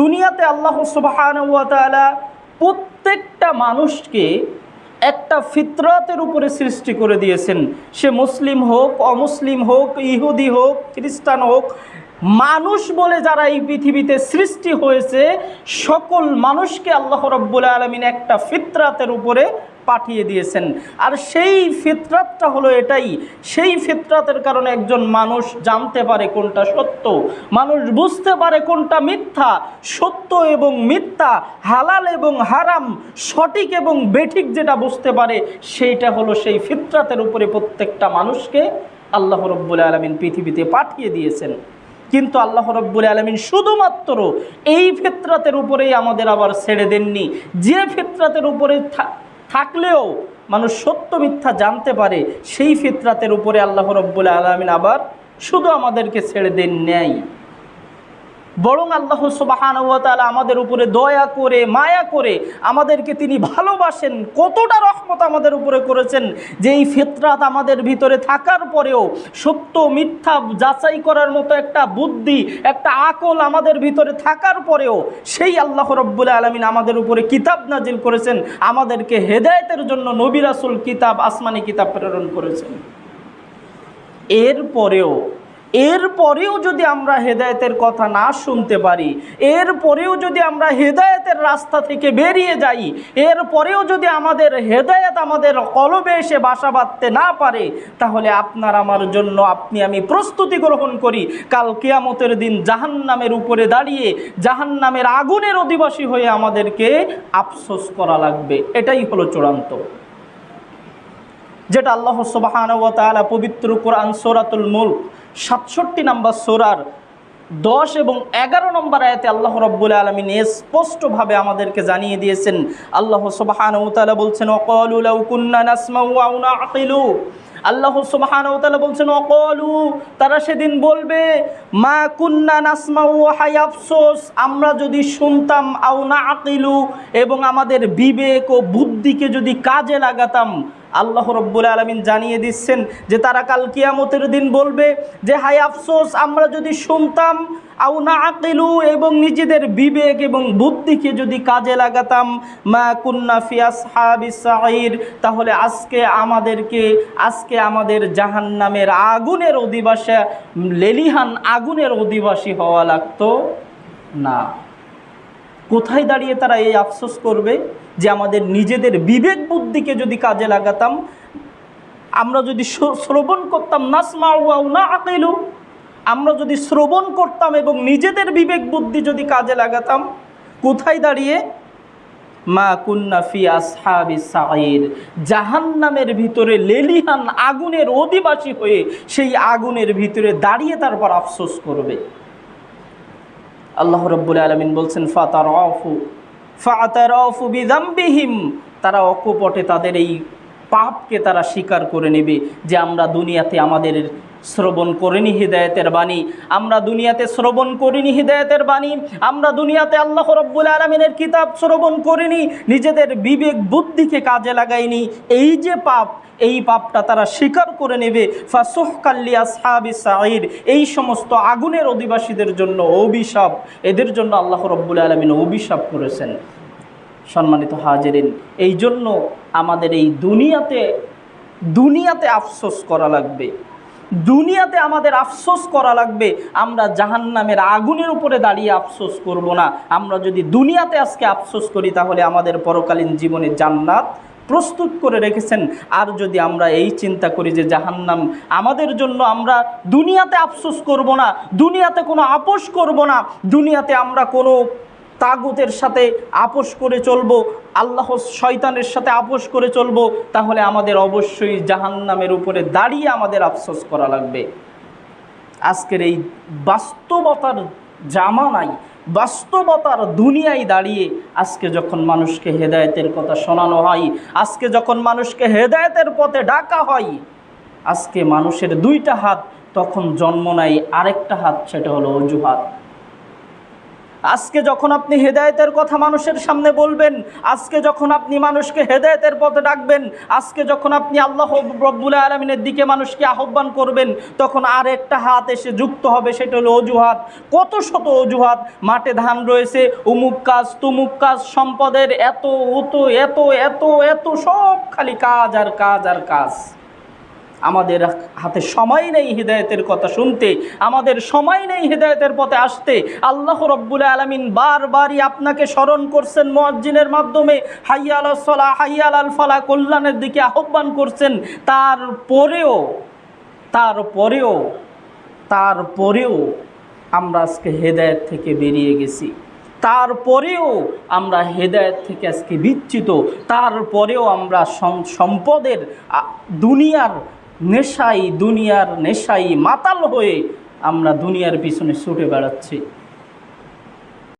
দুনিয়াতে আল্লাহ সুবাহানুয়ালা প্রত্যেকটা মানুষকে একটা ফিতরাতের উপরে সৃষ্টি করে দিয়েছেন। সে মুসলিম হোক, অমুসলিম হোক, ইহুদি হোক, খ্রিস্টান হোক, মানুষ বলে যারা এই পৃথিবীতে সৃষ্টি হয়েছে, সকল মানুষকে আল্লাহ রব্বুল আলমিন একটা ফিতরাতের উপরে পাঠিয়ে দিয়েছেন। আর সেই ফিতরাতটা হলো এটাই, সেই ফিতরাতের কারণে একজন মানুষ জানতে পারে কোনটা সত্য, মানুষ বুঝতে পারে কোনটা মিথ্যা, সত্য এবং মিথ্যা, হালাল এবং হারাম, সঠিক এবং বেঠিক যেটা বুঝতে পারে, সেইটা হলো সেই ফিতরাতের উপরে প্রত্যেকটা মানুষকে আল্লাহ রব্বুল আলমিন পৃথিবীতে পাঠিয়ে দিয়েছেন। কিন্তু আল্লাহ রব্বুল আলমিন শুধুমাত্র এই ফিতরাতের উপরেই আমাদের আবার ছেড়ে দেননি। যে ফিতরাতের উপরে থাকলেও মানুষ সত্য মিথ্যা জানতে পারে, সেই ফিতরাতের উপরে আল্লাহ রব্বুল আলমিন আবার শুধু আমাদেরকে ছেড়ে দেন নেয় বরং আল্লাহ সুবাহান আমাদের উপরে দয়া করে, মায়া করে আমাদেরকে তিনি ভালোবাসেন। কতটা রহমত আমাদের উপরে করেছেন যে এই ফিতরাত আমাদের ভিতরে থাকার পরেও সত্য, মিথ্যা যাচাই করার মতো একটা বুদ্ধি, একটা আকল আমাদের ভিতরে থাকার পরেও সেই আল্লাহ রব্বুল আলমিন আমাদের উপরে কিতাব নাজিল করেছেন। আমাদেরকে হেদায়তের জন্য নবী রাসুল কিতাব, আসমানি কিতাব প্রেরণ করেছেন। এরপরেও এরপরেও যদি আমরা হেদায়েতের কথা না শুনতে পারি, এরপরেও যদি আমরা হেদায়েতের রাস্তা থেকে বেরিয়ে যাই, এরপরেও যদি আমাদের হেদায়েত আমাদের কলবে এসে বাসা বাঁধতে না পারে, তাহলে আপনার আমার জন্য আপনি আমি প্রস্তুতি গ্রহণ করি। কাল কেয়ামতের দিন জাহান্নামের উপরে দাঁড়িয়ে, জাহান্নামের আগুনের অধিবাসী হয়ে আমাদেরকে আফসোস করা লাগবে। এটাই হলো চূড়ান্ত। যেটা আল্লাহ সুবাহান পবিত্র কোরআন সোরাতুল মুল্ক সাতষট্টি নম্বর সোরার দশ এবং এগারো নম্বর আয়াতে আল্লাহ রব্বুল আলমিন স্পষ্টভাবে আমাদেরকে জানিয়ে দিয়েছেন। আল্লাহ সুবাহান ও তাআলা বলছেন অকলুলাউ কুন্না আল্লাহ সুবহান ও তাআলা বলছেন অকলু তারা সেদিন বলবে, মা কুন্না নাসমাউ হাই আফসোস, আমরা যদি শুনতাম আও না আকিলু এবং আমাদের বিবেক ও বুদ্ধিকে যদি কাজে লাগাতাম আল্লাহ রব্বুল আলমিন জানিয়ে দিচ্ছেন যে তারা কাল কিয়ামতের দিন বলবে যে হাই আফসোস, আমরা যদি শুনতাম আউ না আকিলু, এবং নিজেদের বিবেক এবং বুদ্ধিকে যদি কাজে লাগাতাম, মা কুন্না ফিয়াস হাবিসাইর তাহলে আজকে আমাদেরকে, আজকে আমাদের জাহান নামের আগুনের অধিবাসী, লেলিহান আগুনের অধিবাসী হওয়া লাগতো না। কোথায় দাঁড়িয়ে তারা এই আফসোস করবে যে আমাদের নিজেদের বিবেক বুদ্ধিকে যদি কাজে লাগাতাম? আমরা যদি শ্রবণ করতাম, নাসমাউ না আকেলু। আমরা যদি শ্রবণ করতাম এবং নিজেদের বিবেক বুদ্ধি যদি কাজে লাগাতাম, কোথায় দাঁড়িয়ে? মা কুন্নাফি আসহাবি সাইর জাহান্নামের ভিতরে লেলিহান আগুনের অধিবাসী হয়ে সেই আগুনের ভিতরে দাঁড়িয়ে তারপর আফসোস করবে। আল্লাহ রব্বুল আলমিন বলছেন ফাতার অফু ফাতার অফু বিদাম্বিহিম তারা অকপটে তাদের এই পাপকে তারা স্বীকার করে নেবে যে আমরা দুনিয়াতে আমাদের শ্রবণ করিনি হৃদায়তের বাণী। আমরা দুনিয়াতে শ্রবণ করিনি হৃদায়তের বাণী। আমরা দুনিয়াতে আল্লাহ রব্বুল আলমিনের কিতাব শ্রবণ করিনি, নিজেদের বিবেক বুদ্ধিকে কাজে লাগাইনি। এই যে পাপ, এই পাপটা তারা স্বীকার করে নেবে। ফাসুহকাল্লি আসহাবি সাঈর, এই সমস্ত আগুনের অধিবাসীদের জন্য অভিশাপ। এদের জন্য আল্লাহ রব্বুল আলমিন অভিশাপ করেছেন। সম্মানিত হাজেরিন, এই জন্য আমাদের এই দুনিয়াতে দুনিয়াতে আফসোস করা লাগবে। দুনিয়াতে আমাদের আফসোস করা লাগবে, আমরা জাহান্নামের আগুনের উপরে দাঁড়িয়ে আফসোস করব না। আমরা যদি দুনিয়াতে আজকে আফসোস করি, তাহলে আমাদের পরকালীন জীবনে জান্নাত প্রস্তুত করে রেখেছেন। আর যদি আমরা এই চিন্তা করি যে জাহান্নাম আমাদের জন্য আমরা দুনিয়াতে আফসোস করব না, দুনিয়াতে কোনো আপোষ করব না, দুনিয়াতে আমরা কোনো তাগুতের সাথে আপোষ করে চলবো, আল্লাহ শয়তানের সাথে আপোষ করে চলবো, তাহলে আমাদের অবশ্যই জাহান্নামের উপরে দাঁড়িয়ে আমাদের আফসোস করা লাগবে। আজকের এই বাস্তবতার জামানাই বাস্তবতার দুনিয়ায় দাঁড়িয়ে আজকে যখন মানুষকে হেদায়েতের কথা শোনানো হয়, আজকে যখন মানুষকে হেদায়েতের পথে ডাকা হয়, আজকে মানুষের দুইটা হাত, তখন জন্ম নেয় আরেকটা হাত, সেটা হলো অজুহাত। আজকে যখন আপনি হেদায়েতের কথা মানুষের সামনে বলবেন, আজকে যখন আপনি মানুষকে হেদায়তের পথে ডাকবেন, আজকে যখন আপনি আল্লাহ রব্বুল আলমিনের দিকে মানুষকে আহ্বান করবেন, তখন আর একটা হাত এসে যুক্ত হবে, সেটা হলো অজুহাত। কত শত অজুহাত? মাঠে ধান রয়েছে, উমুক কাজ, তুমুক কাজ, সম্পদের এত উত এত এত এত, সব খালি কাজ আর কাজ আর কাজ। আমাদের হাতে সময় নেই হৃদায়তের কথা শুনতে, আমাদের সময় নেই হৃদায়তের পথে আসতে। আল্লাহ রব্বুল আলমিন বারবারই আপনাকে স্মরণ করছেন মোয়াজ্জিনের মাধ্যমে, হাইয়াল সলা, হাইয়াল আল ফলা কল্যাণের দিকে আহ্বান করছেন। তারপরেও তারপরেও তারপরেও আমরা আজকে হেদায়ত থেকে বেরিয়ে গেছি। তারপরেও আমরা হেদায়ত থেকে আজকে বিচ্যুত। তারপরেও আমরা সম্পদের দুনিয়ার নেশাই দুনিয়ার নেশাই মাতাল হয়ে আমরা দুনিয়ার পিছনে ছুটে বেড়াচ্ছি।